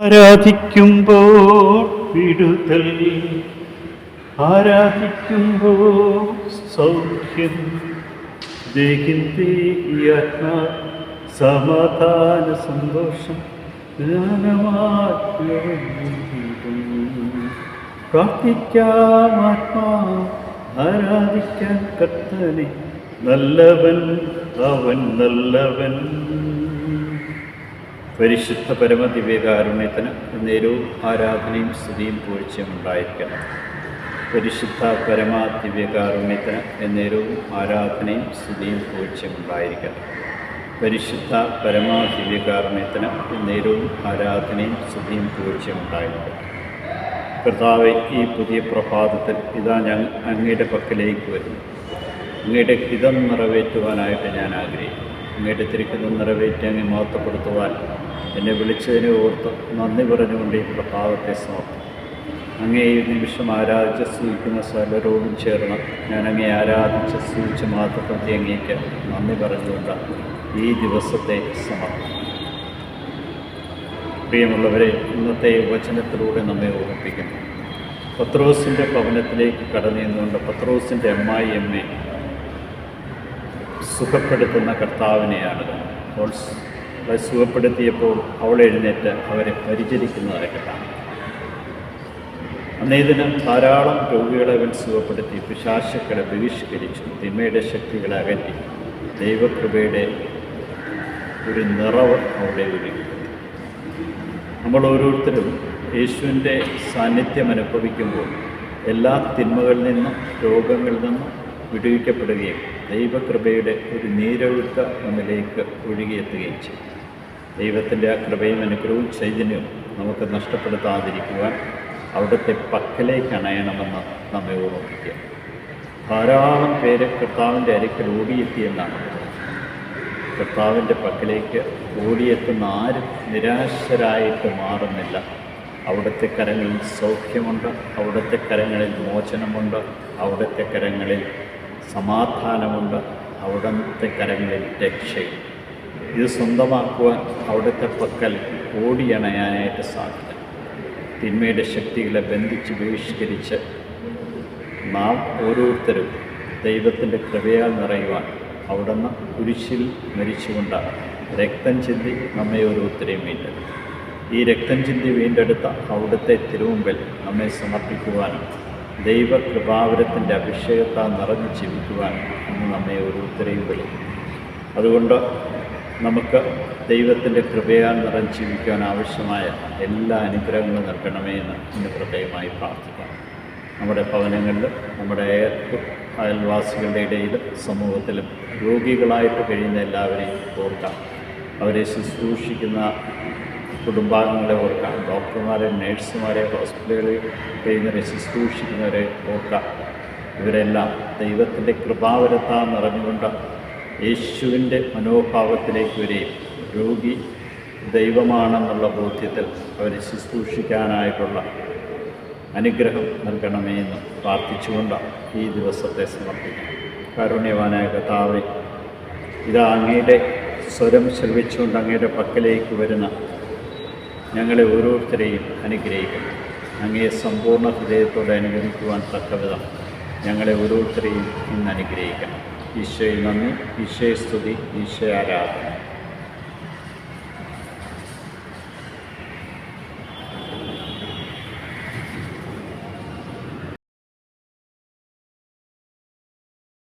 ആരാധിക്കുമ്പോൾ വിടുതൽ ആരാധിക്കുമ്പോൾ സൗഖ്യം. ദേഹിന്റെ ആത്മാ സമാധാന സന്തോഷം പ്രാർത്ഥിക്കാം ആത്മാ ആരാധിക്കാൻ കർത്തനെ നല്ലവൻ അവൻ നല്ലവൻ. പരിശുദ്ധ പരമദിവ്യകാരുണ്യത്തിന് നേരവും ആരാധനയും സ്തുതിയും പൂഴ്ചയും ഉണ്ടായിരിക്കണം. പരിശുദ്ധ പരമദിവ്യകാരുണ്യത്തിന് എന്നേരവും ആരാധനയും സ്തുതിയും പൂഴ്ചയും ഉണ്ടായിരിക്കണം. പരിശുദ്ധ പരമാദിവ്യകാരുണ്യത്തിന് എന്നേരവും ആരാധനയും സ്തുതിയും പൂഴ്ചയും ഉണ്ടായിരിക്കണം. കർത്താവ് ഈ പുതിയ പ്രഭാതത്തിൽ ഇതാ ഞാൻ അങ്ങയുടെ പക്കലേക്ക് വരുന്നു. അങ്ങയുടെ ഹിതം നിറവേറ്റുവാനായിട്ട് ഞാൻ ആഗ്രഹിക്കുന്നു. അങ്ങയുടെ തിരിക്കുന്ന നിറവേറ്റി അങ്ങ് മഹത്വപ്പെടുത്തുവാൻ എന്നെ വിളിച്ചതിനെ ഓർത്ത് നന്ദി പറഞ്ഞുകൊണ്ട് ഈ പ്രഭാവത്തെ സമർപ്പിക്കും അങ്ങേ ഈ നിമിഷം ആരാധിച്ച് സ്തുതിക്കുന്ന സകലരോടും ചേർന്ന് ഞാൻ അങ്ങേ ആരാധിച്ച് സ്തുതിച്ച് മാത്രപ്പെടുത്തി അങ്ങേക്ക് നന്ദി പറഞ്ഞുകൊണ്ട് ഈ ദിവസത്തെ സമർപ്പിക്കും പ്രിയമുള്ളവരെ ഇന്നത്തെ വചനത്തിലൂടെ നമ്മെ ഓർമ്മിപ്പിക്കുന്നു. പത്രോസിന്റെ ഭവനത്തിലേക്ക് കടന്നു നിന്നുകൊണ്ട് പത്രോസിന്റെ അമ്മായി അമ്മയെ സുഖപ്പെടുത്തുന്ന കർത്താവിനെയാണ് അവളെ എഴുന്നേറ്റ് അവരെ പരിചരിക്കുന്നതായിട്ട് കാണാം അന്നേ ദിനം ധാരാളം രോഗികളെ അവൻ സുഖപ്പെടുത്തി പിശാശക്കളെ ബഹിഷ്കരിച്ചു. തിന്മയുടെ ശക്തികളെ അകറ്റി. ദൈവകൃപയുടെ ഒരു നിറവ് അവിടെ ഒരുക്കി. നമ്മൾ ഓരോരുത്തരും യേശുവിന്റെ സാന്നിധ്യം അനുഭവിക്കുമ്പോൾ എല്ലാ തിന്മകളിൽ നിന്നും രോഗങ്ങളിൽ നിന്നും വിടുവിക്കപ്പെടുകയും ദൈവകൃപയുടെ ഒരു നീരൊഴുക്ക നമ്മിലേക്ക് ഒഴുകിയെത്തുകയും ചെയ്യും ദൈവത്തിന്റെ ആ കൃപയും അനുഗ്രഹവും ചൈതന്യവും നമുക്ക് നഷ്ടപ്പെടുത്താതിരിക്കുവാൻ അവിടുത്തെ പക്കലേക്ക് അണയണമെന്ന് നമ്മെ ഓർമ്മിക്കുക ധാരാളം പേര് കർത്താവിന്റെ അരിക്കൽ ഓടിയെത്തിയെന്നാണ് കർത്താവിന്റെ പക്കലേക്ക് ഓടിയെത്തുന്ന ആരും നിരാശരായിട്ട് മാറുന്നില്ല. അവിടുത്തെ കരങ്ങളിൽ സൗഖ്യമുണ്ട് അവിടുത്തെ കരങ്ങളിൽ മോചനമുണ്ട് അവിടുത്തെ കരങ്ങളിൽ സമാധാനമുണ്ട്. അവിടുത്തെ കരങ്ങളിൽ രക്ഷയും. ഇത് സ്വന്തമാക്കുവാൻ അവിടുത്തെ പക്കൽ ഓടിയണയാനായിട്ട് സാധിക്കും. തിന്മയുടെ ശക്തികളെ ബന്ധിച്ച് ബഹിഷ്കരിച്ച് നാം ഓരോരുത്തരും ദൈവത്തിന്റെ കൃപയാൽ നിറയുവാൻ അവിടുന്ന് കുരിശിൽ മരിച്ചുകൊണ്ട് രക്തം ചിന്തി നമ്മെ ഓരോരുത്തരെയും വീണ്ടെടുത്തു ഈ രക്തം ചിന്തി വീണ്ടെടുത്ത അവിടുത്തെ തിരുമുമ്പിൽ നമ്മെ സമർപ്പിക്കുവാനും ദൈവകൃപാവരത്തിന്റെ അഭിഷേകത്താൽ നിറഞ്ഞു ജീവിക്കുവാൻ ഇന്ന് നമ്മെ ഓരോരുത്തരെയും വിളിക്കും അതുകൊണ്ട് നമുക്ക് ദൈവത്തിന്റെ കൃപയാൽ നിറഞ്ഞ് ജീവിക്കാൻ ആവശ്യമായ എല്ലാ അനുഗ്രഹങ്ങളും നൽകണമേ എന്ന് ഇന്ന് പ്രത്യേകമായി പ്രാർത്ഥിക്കാം. നമ്മുടെ ഭവനങ്ങളിലും നമ്മുടെ അയൽ- അയൽവാസികളുടെ ഇടയിലും സമൂഹത്തിലും രോഗികളായിട്ട് കഴിയുന്ന എല്ലാവരെയും ഓർക്കാം. അവരെ ശുശ്രൂഷിക്കുന്ന കുടുംബാംഗങ്ങളെ ഓർക്കാം. ഡോക്ടർമാരെ നേഴ്സുമാരെ ഹോസ്പിറ്റലുകളിൽ കഴിയുന്നവരെ ശുശ്രൂഷിക്കുന്നവരെ ഓർക്കാം. ഇവരെല്ലാം ദൈവത്തിന്റെ കൃപാവരത്താൽ നിറഞ്ഞുകൊണ്ട് യേശുവിന്റെ മനോഭാവത്തിലേക്ക് വരികയും രോഗി ദൈവമാണെന്നുള്ള ബോധ്യത്തിൽ അവരെ ശുശ്രൂഷിക്കാനായിട്ടുള്ള അനുഗ്രഹം നൽകണമേ എന്ന് പ്രാർത്ഥിച്ചുകൊണ്ട് ഈ ദിവസത്തെ സമർപ്പിക്കാം. കാരുണ്യവാനായ കഥാവെ ഇത് അങ്ങയുടെ സ്വരം ശ്രവിച്ചുകൊണ്ട് അങ്ങയുടെ പക്കലേക്ക് വരുന്ന ഞങ്ങളെ ഓരോരുത്തരെയും അനുഗ്രഹിക്കണം അങ്ങയെ സമ്പൂർണ ഹൃദയത്തോടെ അനുഗ്രഹിക്കുവാൻ തക്കവിധം ഞങ്ങളെ ഓരോരുത്തരെയും ഇന്ന് അനുഗ്രഹിക്കണം. ഈശോയിൽ നന്ദി ഈശോയെ സ്തുതി ഈശോ ആരാധന.